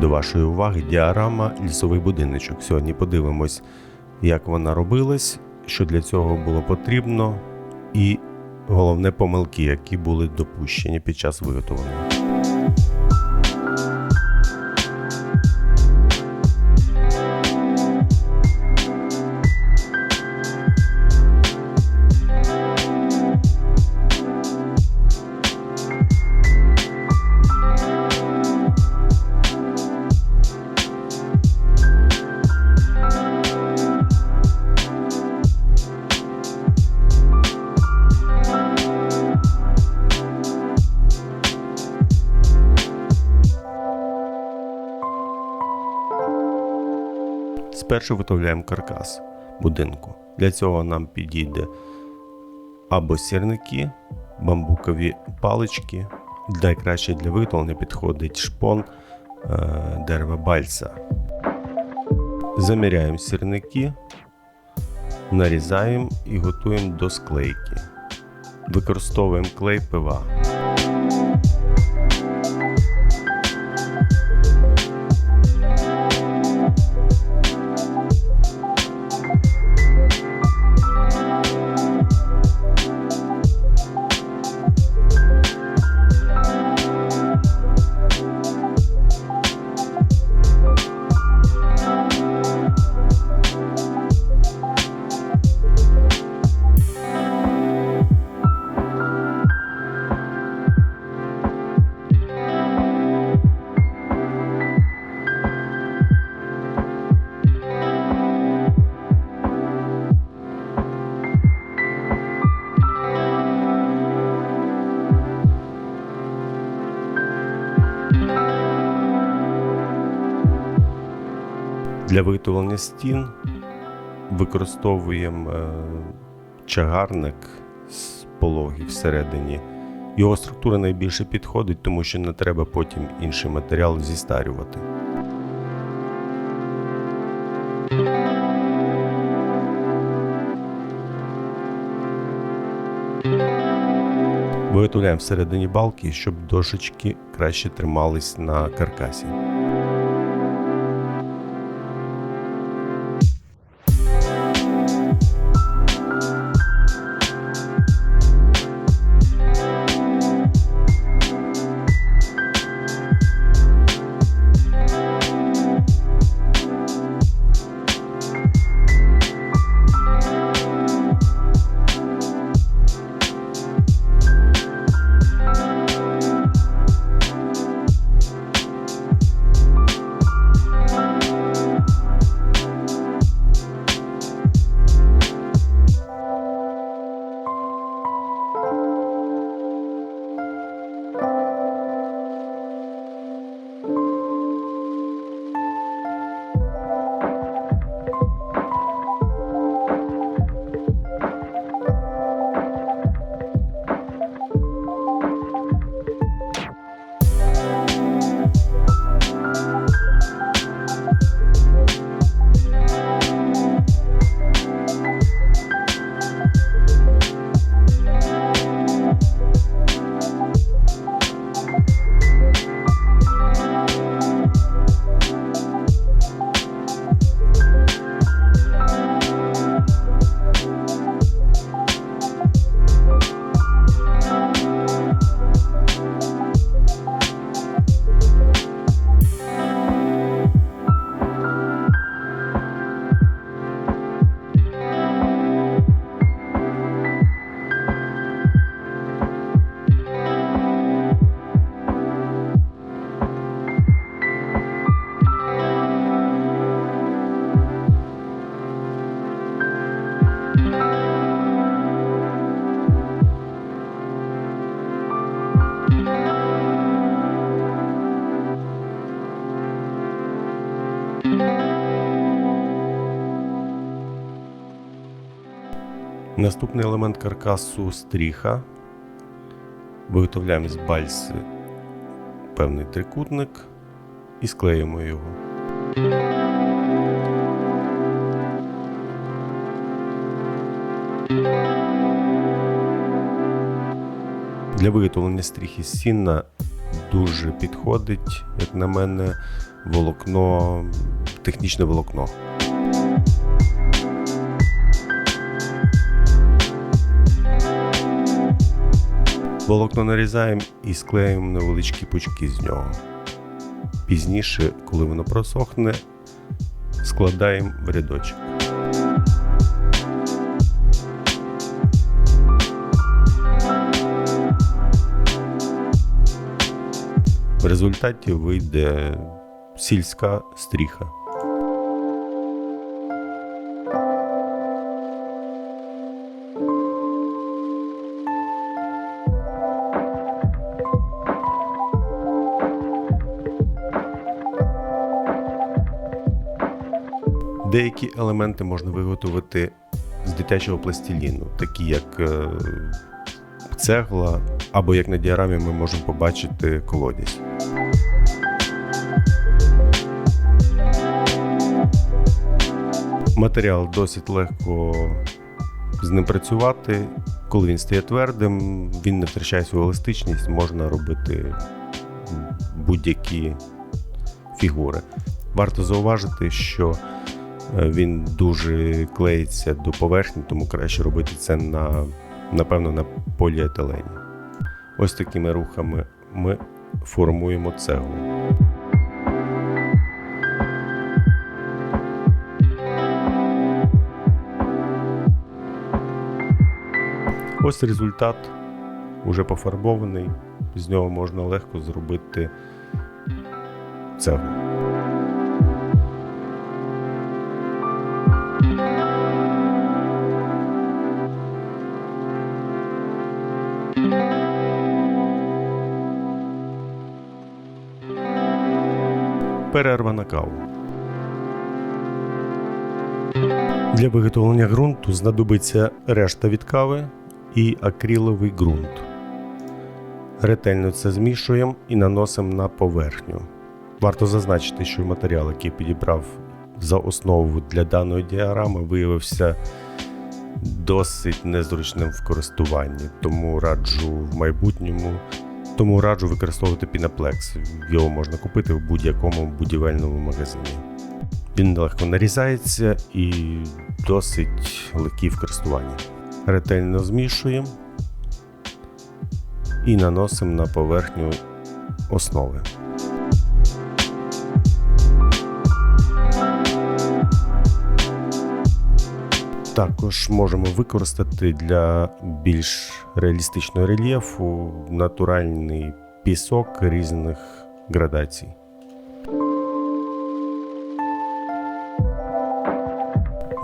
До вашої уваги діарама лісовий будиночок. Сьогодні подивимось, як вона робилась, що для цього було потрібно, і головне помилки, які були допущені під час виготовлення. Спершу виготовляємо каркас будинку. Для цього нам підійде або сірники, бамбукові палички. Найкраще для виготовлення підходить шпон е, дерева бальса. Заміряємо сірники, нарізаємо і готуємо до склейки. Використовуємо клей ПВА. Для виготовлення стін використовуємо е, чагарник з пологів всередині. Його структура найбільше підходить, тому що не треба потім інший матеріал зістарювати. Виготовляємо всередині балки, щоб дошечки краще тримались на каркасі. Наступний елемент каркасу стріха. Виготовляємо з бальси певний трикутник і склеїмо його. Для виготовлення стріх із сінна дуже підходить, як на мене, волокно, технічне волокно. Волокно нарізаємо і склеїмо невеличкі пучки з нього. Пізніше, коли воно просохне, складаємо в рядочок. В результаті вийде сільська стріха. Деякі елементи можна виготовити з дитячого пластиліну, такі як е, цегла, або як на діарамі ми можемо побачити колодязь. Матеріал досить легко з ним працювати. Коли він стає твердим, він не втрачає свою еластичність, можна робити будь-які фігури. Варто зауважити, що він дуже клеїться до поверхні, тому краще робити це на, напевно, на поліетилені. Ось такими рухами ми формуємо цеглу. Ось результат уже пофарбований. З нього можна легко зробити цеглу. Перерва на каву. Для виготовлення ґрунту знадобиться решта від кави і акриловий ґрунт. Ретельно це змішуємо і наносимо на поверхню. Варто зазначити, що матеріал, який підібрав за основу для даної діаграми, виявився досить незручним в користуванні, тому раджу в майбутньому. Тому раджу використовувати Pinaplex. Його можна купити в будь-якому будівельному магазині. Він легко нарізається і досить легкий в користуванні. Ретельно змішуємо і наносимо на поверхню основи. Також можемо використати для більш реалістичного рельєфу натуральний пісок різних градацій.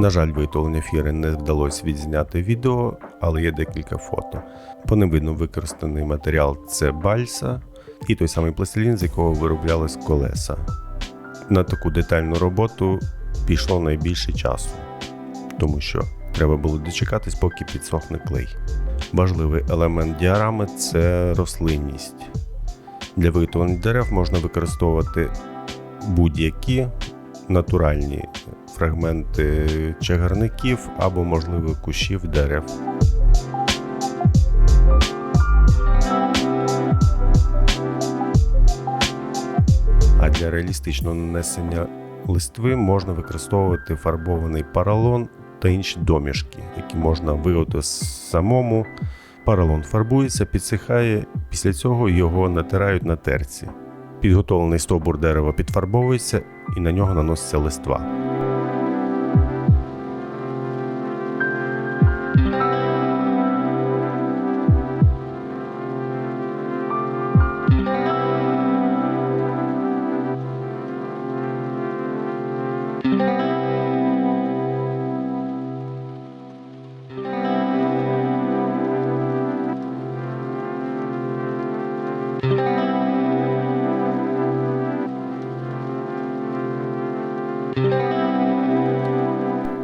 На жаль, виготовлення фіри не вдалося відзняти відео, але є декілька фото. По ним видно використаний матеріал це бальса і той самий пластилін, з якого вироблялись колеса. На таку детальну роботу пішло найбільше часу, тому що треба було дочекатись, поки підсохне клей. Важливий елемент діарами це рослинність. Для виготовлення дерев можна використовувати будь-які натуральні фрагменти чагарників або, можливо, кущів дерев. А для реалістичного нанесення листви можна використовувати фарбований паралон та інші домішки, які можна виготовити самому. Паралон фарбується, підсихає, після цього його натирають на терці. Підготовлений стовбур дерева підфарбовується і на нього наноситься листва.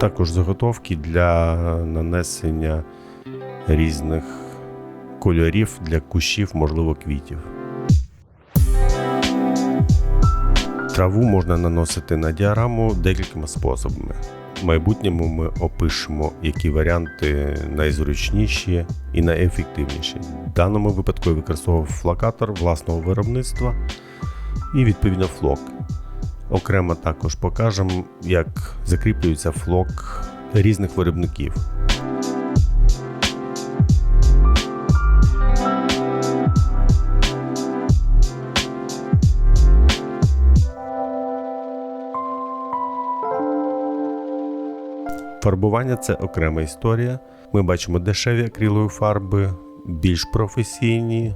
Також заготовки для нанесення різних кольорів для кущів, можливо, квітів. Траву можна наносити на діараму декількома способами. В майбутньому ми опишемо, які варіанти найзручніші і найефективніші. В даному випадку я використовував флокатор власного виробництва і відповідно флок. Окремо також покажемо, як закріплюється флок різних виробників. Фарбування це окрема історія. Ми бачимо дешеві акрилові фарби, більш професійні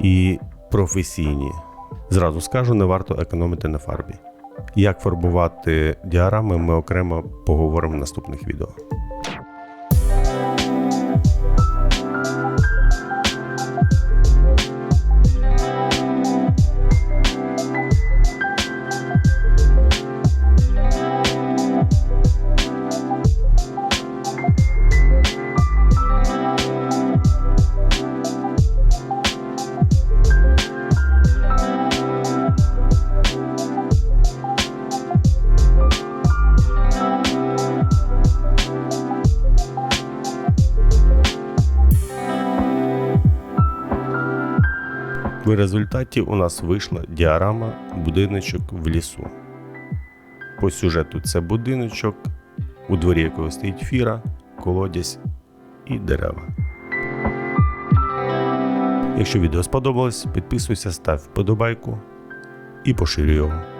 і професійні. Зразу скажу, не варто економити на фарбі. Як фарбувати діарами, ми окремо поговоримо в наступних відео. Результаті у нас вийшла діарама будиночок в лісу. По сюжету це будиночок, у дворі якого стоїть фіра, колодязь і дерева. Якщо відео сподобалось, підписуйся, став вподобайку і поширюй його.